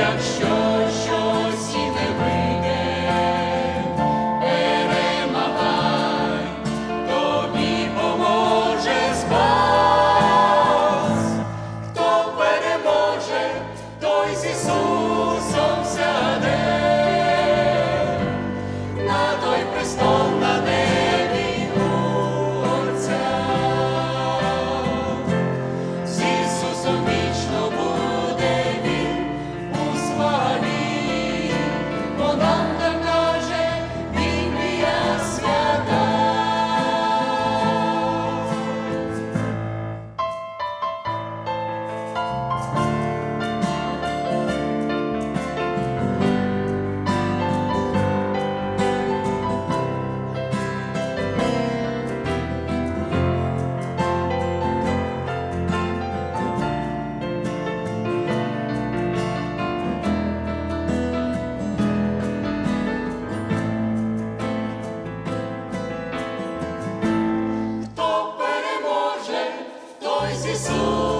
якщо щось і не вийде, перемагай, тобі поможе Спас. Хто переможе, той з Ісусом сяде. Mas Jesus.